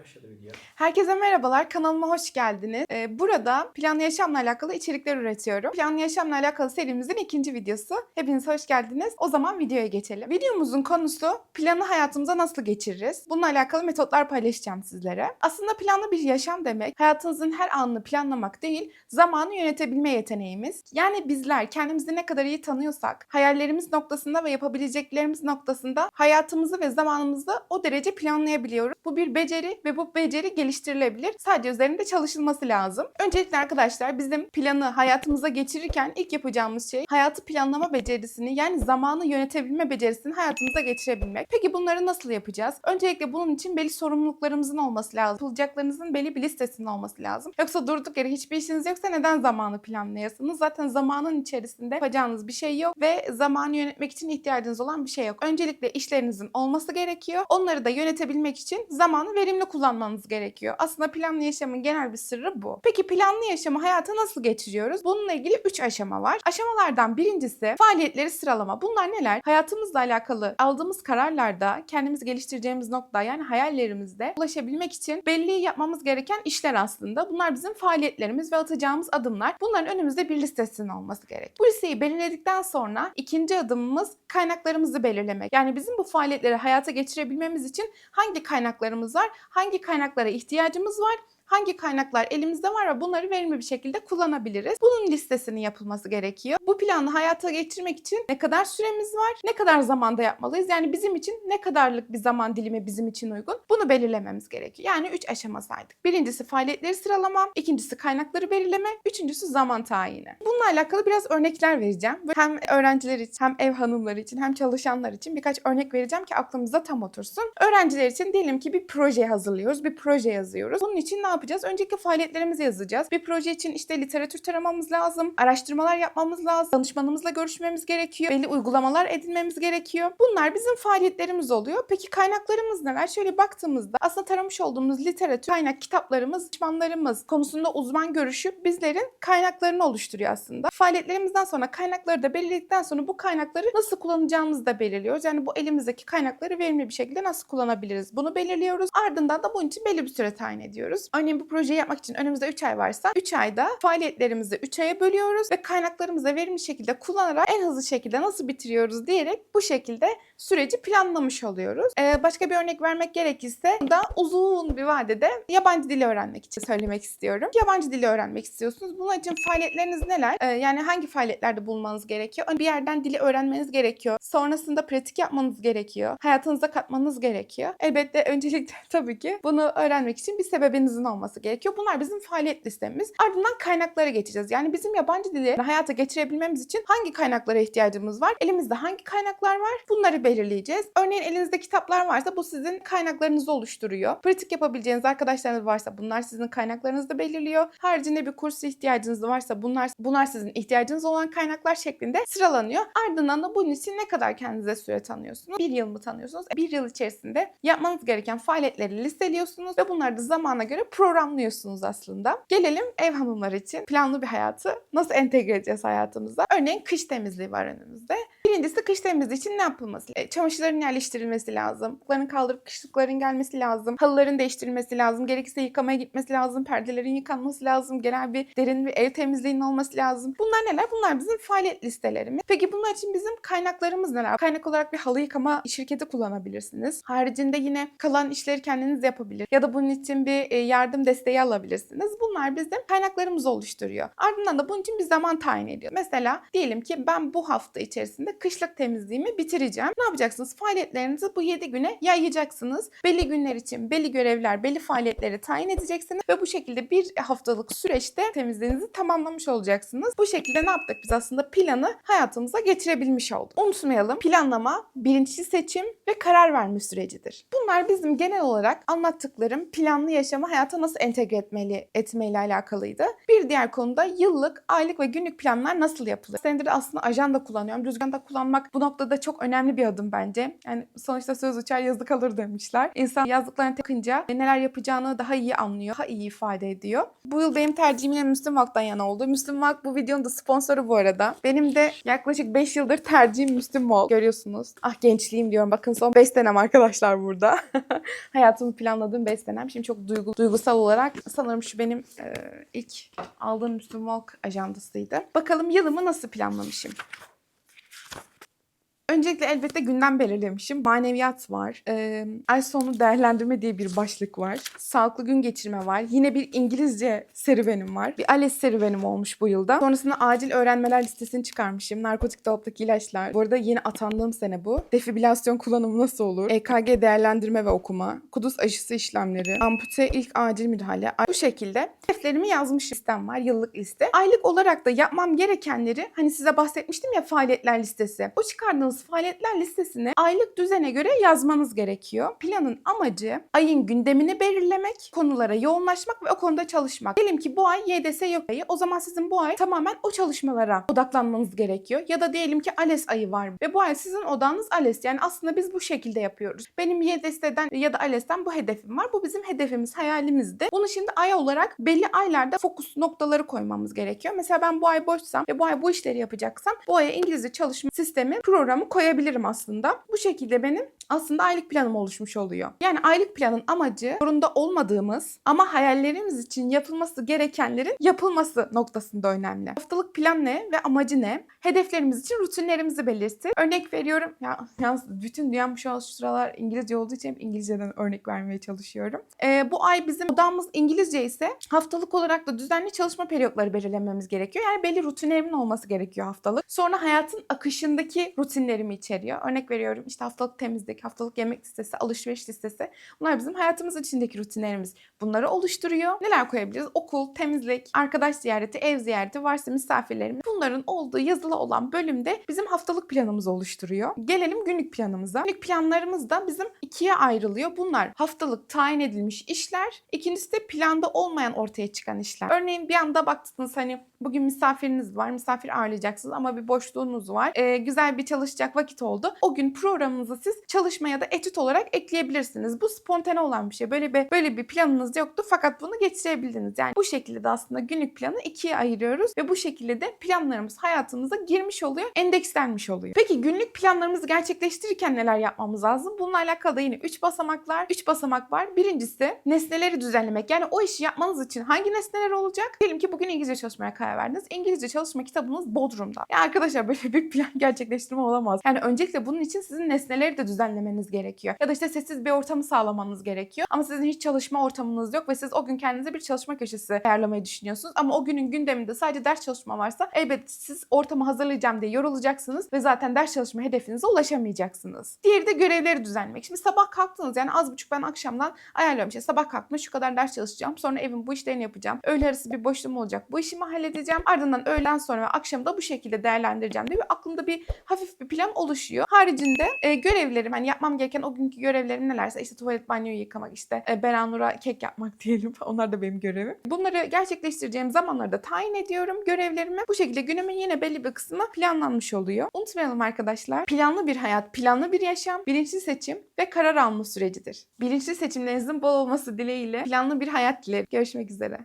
başladı video. Herkese merhabalar, kanalıma hoş geldiniz. Ee, burada planlı yaşamla alakalı içerikler üretiyorum. Planlı yaşamla alakalı serimizin ikinci videosu. Hepiniz hoş geldiniz. O zaman videoya geçelim. Videomuzun konusu planı hayatımıza nasıl geçiririz? Bununla alakalı metotlar paylaşacağım sizlere. Aslında planlı bir yaşam demek, hayatınızın her anını planlamak değil, zamanı yönetebilme yeteneğimiz. Yani bizler kendimizi ne kadar iyi tanıyorsak, hayallerimiz noktasında ve yapabileceklerimiz noktasında hayatımızı ve zamanımızı o derece planlayabiliyoruz. Bu bir beceri ve bu beceri geliştirilebilir. Sadece üzerinde çalışılması lazım. Öncelikle arkadaşlar bizim planı hayatımıza geçirirken ilk yapacağımız şey hayatı planlama becerisini yani zamanı yönetebilme becerisini hayatımıza geçirebilmek. Peki bunları nasıl yapacağız? Öncelikle bunun için belli sorumluluklarımızın olması lazım. Yapılacaklarınızın belli bir listesinin olması lazım. Yoksa durduk yere hiçbir işiniz yoksa neden zamanı planlayasınız? Zaten zamanın içerisinde yapacağınız bir şey yok ve zamanı yönetmek için ihtiyacınız olan bir şey yok. Öncelikle işlerinizin olması gerekiyor. Onları da yönetebilmek için zamanı verimli kullanmanız gerekiyor. Aslında planlı yaşamın genel bir sırrı bu. Peki planlı yaşamı hayata nasıl geçiriyoruz? Bununla ilgili 3 aşama var. Aşamalardan birincisi faaliyetleri sıralama. Bunlar neler? Hayatımızla alakalı aldığımız kararlarda kendimizi geliştireceğimiz nokta yani hayallerimizde ulaşabilmek için belli yapmamız gereken işler aslında. Bunlar bizim faaliyetlerimiz ve atacağımız adımlar. Bunların önümüzde bir listesinin olması gerek. Bu listeyi belirledikten sonra ikinci adımımız kaynaklarımızı belirlemek. Yani bizim bu faaliyetleri hayata geçirebilmemiz için hangi kaynaklarımız var, hangi kaynaklara ihtiyacımız var hangi kaynaklar elimizde var ve bunları verimli bir şekilde kullanabiliriz. Bunun listesinin yapılması gerekiyor. Bu planı hayata geçirmek için ne kadar süremiz var, ne kadar zamanda yapmalıyız? Yani bizim için ne kadarlık bir zaman dilimi bizim için uygun? Bunu belirlememiz gerekiyor. Yani 3 aşama saydık. Birincisi faaliyetleri sıralama, ikincisi kaynakları belirleme, üçüncüsü zaman tayini. Bununla alakalı biraz örnekler vereceğim. Hem öğrenciler için, hem ev hanımları için, hem çalışanlar için birkaç örnek vereceğim ki aklımıza tam otursun. Öğrenciler için diyelim ki bir proje hazırlıyoruz, bir proje yazıyoruz. Bunun için ne yapacağız? Öncelikle faaliyetlerimizi yazacağız. Bir proje için işte literatür taramamız lazım, araştırmalar yapmamız lazım, danışmanımızla görüşmemiz gerekiyor, belli uygulamalar edinmemiz gerekiyor. Bunlar bizim faaliyetlerimiz oluyor. Peki kaynaklarımız neler? Şöyle baktığımızda aslında taramış olduğumuz literatür, kaynak kitaplarımız, danışmanlarımız konusunda uzman görüşü bizlerin kaynaklarını oluşturuyor aslında. Faaliyetlerimizden sonra kaynakları da belirledikten sonra bu kaynakları nasıl kullanacağımızı da belirliyoruz. Yani bu elimizdeki kaynakları verimli bir şekilde nasıl kullanabiliriz? Bunu belirliyoruz. Ardından da bunun için belli bir süre tayin ediyoruz. Örneğin bu projeyi yapmak için önümüzde 3 ay varsa 3 ayda faaliyetlerimizi 3 aya bölüyoruz ve kaynaklarımızı verimli şekilde kullanarak en hızlı şekilde nasıl bitiriyoruz diyerek bu şekilde süreci planlamış oluyoruz. Ee, başka bir örnek vermek gerekirse da uzun bir vadede yabancı dili öğrenmek için söylemek istiyorum. Yabancı dili öğrenmek istiyorsunuz. Bunun için faaliyetleriniz neler? Ee, yani hangi faaliyetlerde bulunmanız gerekiyor? Bir yerden dili öğrenmeniz gerekiyor. Sonrasında pratik yapmanız gerekiyor. Hayatınıza katmanız gerekiyor. Elbette öncelikle tabii ki bunu öğrenmek için bir sebebinizin olması gerekiyor. Bunlar bizim faaliyet listemiz. Ardından kaynaklara geçeceğiz. Yani bizim yabancı dili hayata geçirebilmemiz için hangi kaynaklara ihtiyacımız var? Elimizde hangi kaynaklar var? Bunları belirleyeceğiz. Örneğin elinizde kitaplar varsa bu sizin kaynaklarınızı oluşturuyor. Pratik yapabileceğiniz arkadaşlarınız varsa bunlar sizin kaynaklarınızı belirliyor. Haricinde bir kursa ihtiyacınız varsa bunlar bunlar sizin ihtiyacınız olan kaynaklar şeklinde sıralanıyor. Ardından da bunun için ne kadar kendinize süre tanıyorsunuz? Bir yıl mı tanıyorsunuz? Bir yıl içerisinde yapmanız gereken faaliyetleri listeliyorsunuz ve bunları da zamana göre programlıyorsunuz aslında. Gelelim ev hanımları için planlı bir hayatı nasıl entegre edeceğiz hayatımıza? Örneğin kış temizliği var önümüzde. Birincisi kış temizliği için ne yapılması? E, çamaşırların yerleştirilmesi lazım. Kışlıkların kaldırıp kışlıkların gelmesi lazım. Halıların değiştirilmesi lazım. Gerekirse yıkamaya gitmesi lazım. Perdelerin yıkanması lazım. Genel bir derin bir ev temizliğinin olması lazım. Bunlar neler? Bunlar bizim faaliyet listelerimiz. Peki bunlar için bizim kaynaklarımız neler? Kaynak olarak bir halı yıkama şirketi kullanabilirsiniz. Haricinde yine kalan işleri kendiniz yapabilir. Ya da bunun için bir e, yardım desteği alabilirsiniz. Bunlar bizim kaynaklarımızı oluşturuyor. Ardından da bunun için bir zaman tayin ediyor. Mesela diyelim ki ben bu hafta içerisinde kışlık temizliğimi bitireceğim. Ne yapacaksınız? Faaliyetlerinizi bu 7 güne yayacaksınız. Belli günler için belli görevler, belli faaliyetleri tayin edeceksiniz ve bu şekilde bir haftalık süreçte temizliğinizi tamamlamış olacaksınız. Bu şekilde ne yaptık biz aslında planı hayatımıza geçirebilmiş olduk. Unutmayalım planlama, bilinçli seçim ve karar verme sürecidir. Bunlar bizim genel olarak anlattıklarım planlı yaşamı hayata nasıl entegre etmeli, etmeyle alakalıydı. Bir diğer konuda yıllık, aylık ve günlük planlar nasıl yapılır? Senedir aslında ajanda kullanıyorum, düzgün de kullanmak bu noktada çok önemli bir adım bence. Yani sonuçta söz uçar yazı kalır demişler. İnsan yazdıklarını takınca neler yapacağını daha iyi anlıyor, daha iyi ifade ediyor. Bu yıl benim tercihim yine Müslüm Vak'tan yana oldu. Müslüm Vak bu videonun da sponsoru bu arada. Benim de yaklaşık 5 yıldır tercihim Müslüm Vak. Görüyorsunuz. Ah gençliğim diyorum. Bakın son 5 senem arkadaşlar burada. Hayatımı planladığım 5 senem. Şimdi çok duygu, duygusal olarak sanırım şu benim e, ilk aldığım Müslüm Walk ajandasıydı. Bakalım yılımı nasıl planlamışım. Öncelikle elbette gündem belirlemişim. Maneviyat var. Ee, ay sonu değerlendirme diye bir başlık var. Sağlıklı gün geçirme var. Yine bir İngilizce serüvenim var. Bir ALES serüvenim olmuş bu yılda. Sonrasında acil öğrenmeler listesini çıkarmışım. Narkotik dolaptaki ilaçlar. Bu arada yeni atandığım sene bu. Defibrilasyon kullanımı nasıl olur? EKG değerlendirme ve okuma. Kuduz aşısı işlemleri. Ampute ilk acil müdahale. Bu şekilde hedeflerimi yazmış listem var. Yıllık liste. Aylık olarak da yapmam gerekenleri hani size bahsetmiştim ya faaliyetler listesi. O çıkardığınız faaliyetler listesini aylık düzene göre yazmanız gerekiyor. Planın amacı ayın gündemini belirlemek, konulara yoğunlaşmak ve o konuda çalışmak. Diyelim ki bu ay YDS yok ayı. O zaman sizin bu ay tamamen o çalışmalara odaklanmanız gerekiyor. Ya da diyelim ki ALES ayı var ve bu ay sizin odağınız ALES. Yani aslında biz bu şekilde yapıyoruz. Benim YDS'den ya da ALES'ten bu hedefim var. Bu bizim hedefimiz, hayalimizdi. Bunu şimdi ay olarak belli aylarda fokus noktaları koymamız gerekiyor. Mesela ben bu ay boşsam ve bu ay bu işleri yapacaksam bu aya İngilizce çalışma sistemi, programı koyabilirim aslında. Bu şekilde benim aslında aylık planım oluşmuş oluyor. Yani aylık planın amacı zorunda olmadığımız ama hayallerimiz için yapılması gerekenlerin yapılması noktasında önemli. Haftalık plan ne ve amacı ne? Hedeflerimiz için rutinlerimizi belirsin. Örnek veriyorum. Ya yalnız bütün dünyam şu an şu sıralar İngilizce olduğu için hep İngilizceden örnek vermeye çalışıyorum. Ee, bu ay bizim odamız İngilizce ise haftalık olarak da düzenli çalışma periyotları belirlememiz gerekiyor. Yani belli rutinlerimin olması gerekiyor haftalık. Sonra hayatın akışındaki rutinlerimi içeriyor. Örnek veriyorum işte haftalık temizlik, haftalık yemek listesi, alışveriş listesi. Bunlar bizim hayatımız içindeki rutinlerimiz. Bunları oluşturuyor. Neler koyabiliriz? Okul, temizlik, arkadaş ziyareti, ev ziyareti, varsa misafirlerimiz. Bunların olduğu yazılı olan bölümde bizim haftalık planımızı oluştururuyor. Gelelim günlük planımıza. Günlük planlarımız da bizim ikiye ayrılıyor. Bunlar haftalık tayin edilmiş işler. İkincisi de planda olmayan ortaya çıkan işler. Örneğin bir anda baktınız hani bugün misafiriniz var, misafir ağırlayacaksınız ama bir boşluğunuz var. Ee, güzel bir çalışacak vakit oldu. O gün programınıza siz çalışma ya da etüt olarak ekleyebilirsiniz. Bu spontane olan bir şey. Böyle bir böyle bir planınız yoktu fakat bunu geçirebildiniz. Yani bu şekilde de aslında günlük planı ikiye ayırıyoruz ve bu şekilde de planlarımız hayatımıza girmiş oluyor, endekslenmiş oluyor. Peki günlük planlarımızı gerçekleştirirken neler yapmamız lazım? Bununla alakalı da yine 3 basamaklar, 3 basamak var. Birincisi nesneleri düzenlemek. Yani o işi yapmanız için hangi nesneler olacak? Diyelim ki bugün İngilizce çalışmaya karar verdiniz. İngilizce çalışma kitabınız Bodrum'da. Ya arkadaşlar böyle bir plan gerçekleştirme olamaz. Yani öncelikle bunun için sizin nesneleri de düzenlemeniz gerekiyor. Ya da işte sessiz bir ortamı sağlamanız gerekiyor. Ama sizin hiç çalışma ortamınız yok ve siz o gün kendinize bir çalışma köşesi ayarlamayı düşünüyorsunuz. Ama o günün gündeminde sadece ders çalışma varsa elbette siz ortamı hazırlayacağım diye yorulacaksınız ve zaten ders çalışma hedefinize ulaşamayacaksınız. Diğeri de görevleri düzenlemek. Şimdi sabah kalktınız yani az buçuk ben akşamdan ayarlıyorum. İşte sabah kalktım şu kadar ders çalışacağım. Sonra evin bu işlerini yapacağım. Öğle arası bir boşluğum olacak. Bu işimi halledeceğim. Ardından öğleden sonra ve akşamı da bu şekilde değerlendireceğim diye bir aklımda bir hafif bir plan oluşuyor. Haricinde e, görevlerim hani yapmam gereken o günkü görevlerim nelerse işte tuvalet banyoyu yıkamak işte e, Beranur'a kek yapmak diyelim. Onlar da benim görevim. Bunları gerçekleştireceğim zamanlarda tayin ediyorum görevlerimi. Bu şekilde günümün yine belli bir kısmı planlanmış oluyor. Unutmayalım arkadaşlar. Planlı bir hayat, planlı bir yaşam, bilinçli seçim ve karar alma sürecidir. Bilinçli seçimlerinizin bol olması dileğiyle planlı bir hayat dilerim. Görüşmek üzere.